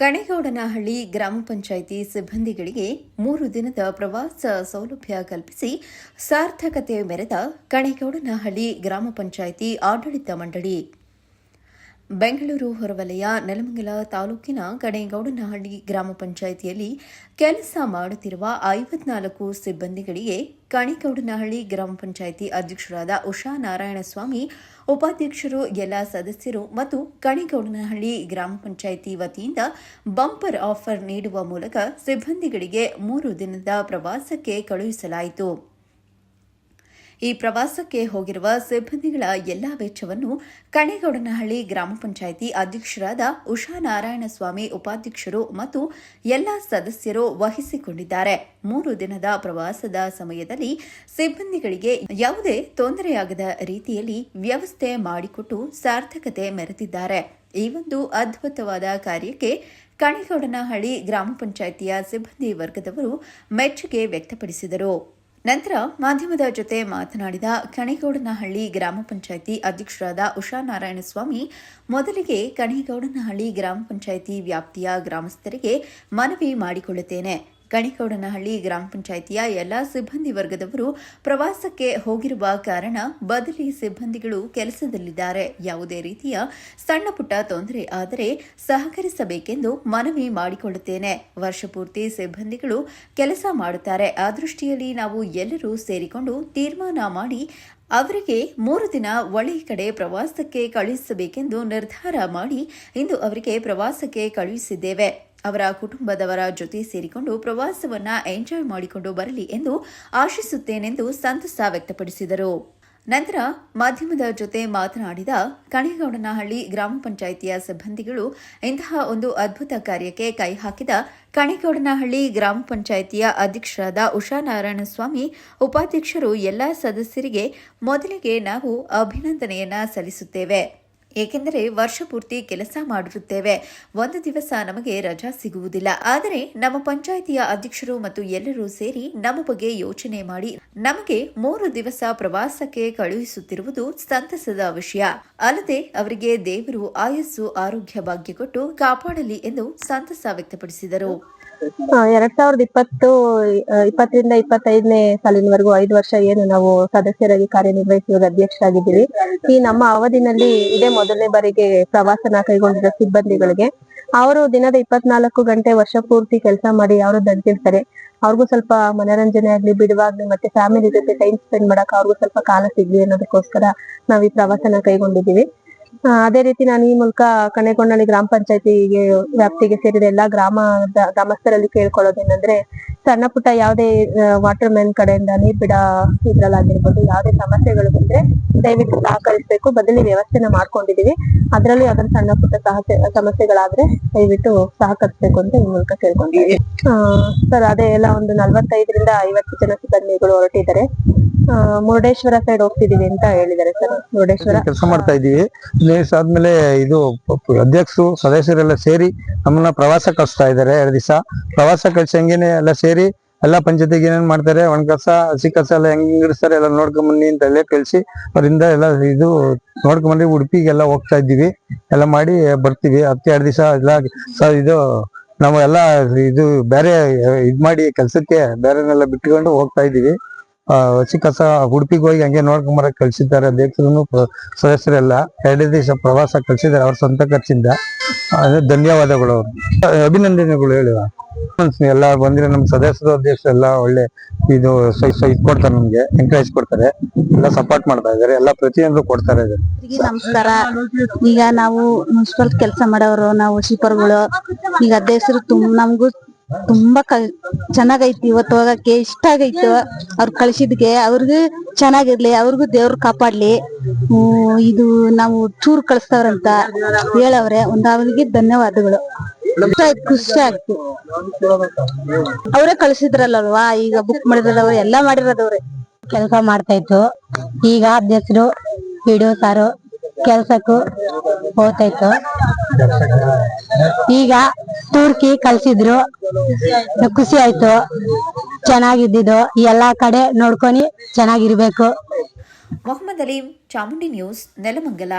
ಕಣೇಗೌಡನಹಳ್ಳಿ ಗ್ರಾಮ ಪಂಚಾಯಿತಿ ಸಿಬ್ಬಂದಿಗಳಿಗೆ ಮೂರು ದಿನದ ಪ್ರವಾಸ ಸೌಲಭ್ಯ ಕಲ್ಪಿಸಿ ಸಾರ್ಥಕತೆ ಮೆರೆದ ಕಣೇಗೌಡನಹಳ್ಳಿ ಗ್ರಾಮ ಪಂಚಾಯಿತಿ ಆಡಳಿತ ಮಂಡಳಿ. ಬೆಂಗಳೂರು ಹೊರವಲಯ, ನೆಲಮಂಗಲ ತಾಲೂಕಿನ ಕಣೇಗೌಡನಹಳ್ಳಿ ಗ್ರಾಮ ಪಂಚಾಯಿತಿಯಲ್ಲಿ ಕೆಲಸ ಮಾಡುತ್ತಿರುವ ಐವತ್ನಾಲ್ಕು ಸಿಬ್ಬಂದಿಗಳಿಗೆ ಕಣಿಗೌಡನಹಳ್ಳಿ ಗ್ರಾಮ ಪಂಚಾಯಿತಿ ಅಧ್ಯಕ್ಷರಾದ ಉಷಾ ನಾರಾಯಣಸ್ವಾಮಿ, ಉಪಾಧ್ಯಕ್ಷರು, ಎಲ್ಲ ಸದಸ್ಯರು ಮತ್ತು ಕಣಿಗೌಡನಹಳ್ಳಿ ಗ್ರಾಮ ಪಂಚಾಯಿತಿ ವತಿಯಿಂದ ಬಂಪರ್ ಆಫರ್ ನೀಡುವ ಮೂಲಕ ಸಿಬ್ಬಂದಿಗಳಿಗೆ ಮೂರು ದಿನದ ಪ್ರವಾಸಕ್ಕೆ ಕಳುಹಿಸಲಾಯಿತು. ಈ ಪ್ರವಾಸಕ್ಕೆ ಹೋಗಿರುವ ಸಿಬ್ಬಂದಿಗಳ ಎಲ್ಲಾ ವೆಚ್ಚವನ್ನು ಕಣೇಗೌಡನಹಳ್ಳಿ ಗ್ರಾಮ ಪಂಚಾಯಿತಿ ಅಧ್ಯಕ್ಷರಾದ ಉಷಾ ನಾರಾಯಣಸ್ವಾಮಿ ಉಪಾಧ್ಯಕ್ಷರು ಮತ್ತು ಎಲ್ಲಾ ಸದಸ್ಯರು ವಹಿಸಿಕೊಂಡಿದ್ದಾರೆ. ಮೂರು ದಿನದ ಪ್ರವಾಸದ ಸಮಯದಲ್ಲಿ ಸಿಬ್ಬಂದಿಗಳಿಗೆ ಯಾವುದೇ ತೊಂದರೆಯಾಗದ ರೀತಿಯಲ್ಲಿ ವ್ಯವಸ್ಥೆ ಮಾಡಿಕೊಟ್ಟು ಸಾರ್ಥಕತೆ ಮೆರೆದಿದ್ದಾರೆ. ಈ ಒಂದು ಅದ್ಭುತವಾದ ಕಾರ್ಯಕ್ಕೆ ಕಣಿಗೌಡನಹಳ್ಳಿ ಗ್ರಾಮ ಪಂಚಾಯಿತಿಯ ಸಿಬ್ಬಂದಿ ವರ್ಗದವರು ಮೆಚ್ಚುಗೆ ವ್ಯಕ್ತಪಡಿಸಿದರು. ನಂತರ ಮಾಧ್ಯಮದ ಜೊತೆ ಮಾತನಾಡಿದ ಕಣಿಗೌಡನಹಳ್ಳಿ ಗ್ರಾಮ ಪಂಚಾಯಿತಿ ಅಧ್ಯಕ್ಷರಾದ ಉಷಾ ನಾರಾಯಣಸ್ವಾಮಿ, ಮೊದಲಿಗೆ ಕಣಿಗೌಡನಹಳ್ಳಿ ಗ್ರಾಮ ಪಂಚಾಯಿತಿ ವ್ಯಾಪ್ತಿಯ ಗ್ರಾಮಸ್ಥರಿಗೆ ಮನವಿ ಮಾಡಿಕೊಳ್ಳುತ್ತೇನೆ. ಕಣಿಗೌಡನಹಳ್ಳಿ ಗ್ರಾಮ ಪಂಚಾಯಿತಿಯ ಎಲ್ಲಾ ಸಿಬ್ಬಂದಿ ವರ್ಗದವರು ಪ್ರವಾಸಕ್ಕೆ ಹೋಗಿರುವ ಕಾರಣ ಬದಲಿ ಸಿಬ್ಬಂದಿಗಳು ಕೆಲಸದಲ್ಲಿದ್ದಾರೆ. ಯಾವುದೇ ರೀತಿಯ ಸಣ್ಣ ಪುಟ್ಟ ತೊಂದರೆ ಆದರೆ ಸಹಕರಿಸಬೇಕೆಂದು ಮನವಿ ಮಾಡಿಕೊಳ್ಳುತ್ತೇನೆ. ವರ್ಷಪೂರ್ತಿ ಸಿಬ್ಬಂದಿಗಳು ಕೆಲಸ ಮಾಡುತ್ತಾರೆ. ಆ ದೃಷ್ಟಿಯಲ್ಲಿ ನಾವು ಎಲ್ಲರೂ ಸೇರಿಕೊಂಡು ತೀರ್ಮಾನ ಮಾಡಿ ಅವರಿಗೆ ಮೂರು ದಿನ ಒಳ್ಳೆಯ ಕಡೆ ಪ್ರವಾಸಕ್ಕೆ ಕಳುಹಿಸಬೇಕೆಂದು ನಿರ್ಧಾರ ಮಾಡಿ ಇಂದು ಅವರಿಗೆ ಪ್ರವಾಸಕ್ಕೆ ಕಳುಹಿಸಿದ್ದೇವೆ. ಅವರ ಕುಟುಂಬದವರ ಜೊತೆ ಸೇರಿಕೊಂಡು ಪ್ರವಾಸವನ್ನ ಎಂಜಾಯ್ ಮಾಡಿಕೊಂಡು ಬರಲಿ ಎಂದು ಆಶಿಸುತ್ತೇನೆಂದು ಸಂತಸ ವ್ಯಕ್ತಪಡಿಸಿದರು. ನಂತರ ಮಾಧ್ಯಮದ ಜೊತೆ ಮಾತನಾಡಿದ ಕಣಿಗೌಡನಹಳ್ಳಿ ಗ್ರಾಮ ಪಂಚಾಯಿತಿಯ ಸಿಬ್ಬಂದಿಗಳು ಇಂತಹ ಒಂದು ಅದ್ಭುತ ಕಾರ್ಯಕ್ಕೆ ಕೈ ಹಾಕಿದ ಕಣಿಗೌಡನಹಳ್ಳಿ ಗ್ರಾಮ ಪಂಚಾಯಿತಿಯ ಅಧ್ಯಕ್ಷರಾದ ಉಷಾ ನಾರಾಯಣಸ್ವಾಮಿ ಉಪಾಧ್ಯಕ್ಷರು ಎಲ್ಲಾ ಸದಸ್ಯರಿಗೆ ಮೊದಲಿಗೆ ನಾವು ಅಭಿನಂದನೆಯನ್ನ ಸಲ್ಲಿಸುತ್ತೇವೆ. ಏಕೆಂದರೆ ವರ್ಷ ಪೂರ್ತಿ ಕೆಲಸ ಮಾಡಿರುತ್ತೇವೆ. ಒಂದು ದಿವಸ ನಮಗೆ ರಜಾ ಸಿಗುವುದಿಲ್ಲ. ಆದರೆ ನಮ್ಮ ಪಂಚಾಯಿತಿಯ ಅಧ್ಯಕ್ಷರು ಮತ್ತು ಎಲ್ಲರೂ ಸೇರಿ ನಮ್ಮ ಬಗ್ಗೆ ಯೋಚನೆ ಮಾಡಿ ನಮಗೆ ಮೂರು ದಿವಸ ಪ್ರವಾಸಕ್ಕೆ ಕಳುಹಿಸುತ್ತಿರುವುದು ಸಂತಸದ ವಿಷಯ. ಅಲ್ಲದೆ ಅವರಿಗೆ ದೇವರು ಆಯಸ್ಸು, ಆರೋಗ್ಯ, ಭಾಗ್ಯ ಕೊಟ್ಟು ಕಾಪಾಡಲಿ ಎಂದು ಸಂತಸ ವ್ಯಕ್ತಪಡಿಸಿದರು. ಎರಡ್ ಸಾವಿರದ ಇಪ್ಪತ್ತು ಇಪ್ಪತ್ತರಿಂದ ಇಪ್ಪತ್ತೈದನೇ ಸಾಲಿನವರೆಗೂ ಐದು ವರ್ಷ ಏನು ನಾವು ಸದಸ್ಯರಾಗಿ ಕಾರ್ಯನಿರ್ವಹಿಸುವ ಅಧ್ಯಕ್ಷರಾಗಿದ್ದೀವಿ. ಈ ನಮ್ಮ ಅವಧಿನಲ್ಲಿ ಇದೇ ಮೊದಲನೇ ಬಾರಿಗೆ ಪ್ರವಾಸನ ಕೈಗೊಂಡಿರೋ ಸಿಬ್ಬಂದಿಗಳಿಗೆ ಅವರು ದಿನದ ಇಪ್ಪತ್ನಾಲ್ಕು ಗಂಟೆ ವರ್ಷ ಪೂರ್ತಿ ಕೆಲಸ ಮಾಡಿ ಅವರು ದಂತಿರ್ತಾರೆ. ಅವ್ರಿಗೂ ಸ್ವಲ್ಪ ಮನರಂಜನೆ ಆಗ್ಲಿ, ಬಿಡುವಾಗ್ಲಿ, ಮತ್ತೆ ಫ್ಯಾಮಿಲಿ ಜೊತೆ ಟೈಮ್ ಸ್ಪೆಂಡ್ ಮಾಡಕ್ ಅವ್ರಿಗೂ ಸ್ವಲ್ಪ ಕಾಲ ಸಿಗ್ಲಿ ಅನ್ನೋದಕ್ಕೋಸ್ಕರ ನಾವ್ ಈ ಪ್ರವಾಸನ ಕೈಗೊಂಡಿದ್ದೀವಿ. ಅದೇ ರೀತಿ ನಾನು ಈ ಮೂಲಕ ಕನೆಗೊಂಡಳ್ಳಿ ಗ್ರಾಮ ಪಂಚಾಯತಿಗೆ ವ್ಯಾಪ್ತಿಗೆ ಸೇರಿದ ಎಲ್ಲಾ ಗ್ರಾಮದ ಗ್ರಾಮಸ್ಥರಲ್ಲಿ ಕೇಳ್ಕೊಳ್ಳೋದೇನಂದ್ರೆ ಸಣ್ಣ ಪುಟ್ಟ ಯಾವುದೇ ವಾಟರ್ ಮ್ಯಾನ್ ಕಡೆಯಿಂದ ನೀರ್ ಬಿಡ ಇದ್ರಲ್ಲಾಗಿರ್ಬೋದು, ಯಾವುದೇ ಸಮಸ್ಯೆಗಳು ಬಂದ್ರೆ ದಯವಿಟ್ಟು ಸಹಕರಿಸಬೇಕು. ಬದಲಿ ವ್ಯವಸ್ಥೆನ ಮಾಡ್ಕೊಂಡಿದೀವಿ. ಅದರಲ್ಲಿ ಯಾವ್ದಾದ್ರು ಸಣ್ಣ ಪುಟ್ಟ ಸಮಸ್ಯೆಗಳಾದ್ರೆ ದಯವಿಟ್ಟು ಸಹಕರಿಸಬೇಕು ಅಂತ ಈ ಮೂಲಕ ಕೇಳ್ಕೊಂಡಿದ್ದೀವಿ ಸರ್, ಅದೇ ಎಲ್ಲ ಒಂದು ನಲ್ವತ್ತೈದರಿಂದ ಐವತ್ತು ಜನ ಸಿಬ್ಬಂದಿಗಳು ಹೊರಟಿದ್ದಾರೆ. ಮುರುಡೇಶ್ವರ ಸೈಡ್ ಹೋಗ್ತಿದೀವಿ ಅಂತ ಹೇಳಿದ್ದಾರೆ ಸರ್. ಮುರುಡೇಶ್ವರ. ಕೆಲಸ ಮಾಡ್ತಾ ಇದೀವಿ ಆದ್ಮೇಲೆ ಇದು ಅಧ್ಯಕ್ಷರು, ಸದಸ್ಯರೆಲ್ಲ ಸೇರಿ ನಮ್ಮನ್ನ ಪ್ರವಾಸ ಕಳಿಸ್ತಾ ಇದ್ದಾರೆ ಎರಡು ದಿವಸ. ಪ್ರವಾಸ ಕಳ್ಸಂಗೇನೆ ಎಲ್ಲ ಸೇರಿ ಎಲ್ಲ ಪಂಚಾಯತಿಗೆ ಏನೇನ್ ಮಾಡ್ತಾರೆ? ಒಣ ಕಸ, ಹಸಿ ಕಸ ಎಲ್ಲ ಹೆಂಗ್ ಎಲ್ಲ ನೋಡ್ಕೊಂಡ್ ಬನ್ನಿ ಅಂತ ಹೇಳಿ ಕಳ್ಸಿ, ಅವರಿಂದ ಎಲ್ಲ ಇದು ನೋಡ್ಕೊಂಡ್ ಬಂದು ಉಡುಪಿಗೆಲ್ಲ ಹೋಗ್ತಾ ಇದ್ದೀವಿ. ಎಲ್ಲ ಮಾಡಿ ಬರ್ತೀವಿ. ಹತ್ತು ಎರಡು ದಿವಸ ಎಲ್ಲ ಇದು ನಾವು ಎಲ್ಲ ಇದು ಬೇರೆ ಇದ್ ಮಾಡಿ ಕೆಲ್ಸಕ್ಕೆ ಬೇರೆನೆಲ್ಲ ಬಿಟ್ಕೊಂಡು ಹೋಗ್ತಾ ಇದ್ದೀವಿ. ಹಸಿ ಕಸ ಉಡುಪಿಗೆ ಹೋಗಿ ಹಂಗೆ ನೋಡ್ಕೊಂಡ್ ಕಳ್ಸಿದ್ದಾರೆ. ಅಧ್ಯಕ್ಷರು ಸದಸ್ಯರೆಲ್ಲ ಎರಡೇ ದಿವಸ ಪ್ರವಾಸ ಕಳ್ಸಿದ್ದಾರೆ ಅವ್ರ ಸ್ವಂತ ಖರ್ಚಿಂದ. ಧನ್ಯವಾದಗಳು ಅಭಿನಂದನೆಗಳು ಹೇಳುವ. ಎಲ್ಲ ಬಂದ್ರೆ ನಮ್ ಸದಸ್ಯರು ಅಧ್ಯಕ್ಷರು ಎಲ್ಲ ಒಳ್ಳೆ ಇದು ಇದ್ ಕೊಡ್ತಾರೆ ನಮ್ಗೆ ಎಂಕರೇಜ್ ಕೊಡ್ತಾರೆ. ಎಲ್ಲ ಸಪೋರ್ಟ್ ಮಾಡ್ತಾ ಇದಾರೆ ಎಲ್ಲ ಪ್ರತಿಯೊಂದು ಕೊಡ್ತಾರೆ ನಮಸ್ಕಾರ. ಈಗ ನಾವು ಮುನ್ಸಿಪಲ್ ಕೆಲಸ ಮಾಡೋರು, ನಾವು ಶಿಪರ್ಗಳು ಈಗ ಅಧ್ಯಕ್ಷರು ತುಂಬ ನಮ್ಗೂ ತುಂಬಾ ಚೆನ್ನಾಗೈತಿ. ಇವತ್ತು ಹೋಗಕ್ಕೆ ಇಷ್ಟ ಆಗೈತು. ಅವ್ರು ಕಳಿಸಿದ್ಗೆ ಅವ್ರಿಗೂ ಚೆನ್ನಾಗಿರ್ಲಿ, ಅವ್ರಿಗೂ ದೇವ್ರು ಕಾಪಾಡ್ಲಿ. ಇದು ನಾವು ಟೂರ್ ಕಳಿಸ್ತವ್ರಂತ ಹೇಳವ್ರೆ. ಒಂದ್ ಅವರಿಗೆ ಧನ್ಯವಾದಗಳು. ಖುಷಿ ಆಯ್ತು ಅವರೇ ಕಳ್ಸಿದ್ರಲ್ವಾ ಈಗ ಬುಕ್ ಮಾಡಿದ್ರಲ್ಲ ಎಲ್ಲ ಮಾಡಿರೋದವ್ರೆ. ಕೆಲಸ ಮಾಡ್ತಾ ಇತ್ತು. ಈಗ ಅಧ್ಯಕ್ಷರು ಪಿಡಿಒ ಸಾರು, ಕೆಲ್ಸಕ್ಕೂ ಹೋಗ್ತಾ ಇತ್ತು. ಈಗ ಟೂರ್ಕಿ ಕಳ್ಸಿದ್ರು. ಖುಷಿ ಆಯ್ತು. ಚೆನ್ನಾಗಿದ್ದಿದ್ದು. ಎಲ್ಲಾ ಕಡೆ ನೋಡ್ಕೊಂಡು ಚೆನ್ನಾಗಿರ್ಬೇಕು. ಮೊಹಮ್ಮದ್ ಅಲೀಂ, ಚಾಮುಂಡಿ ನ್ಯೂಸ್, ನೆಲಮಂಗಲ.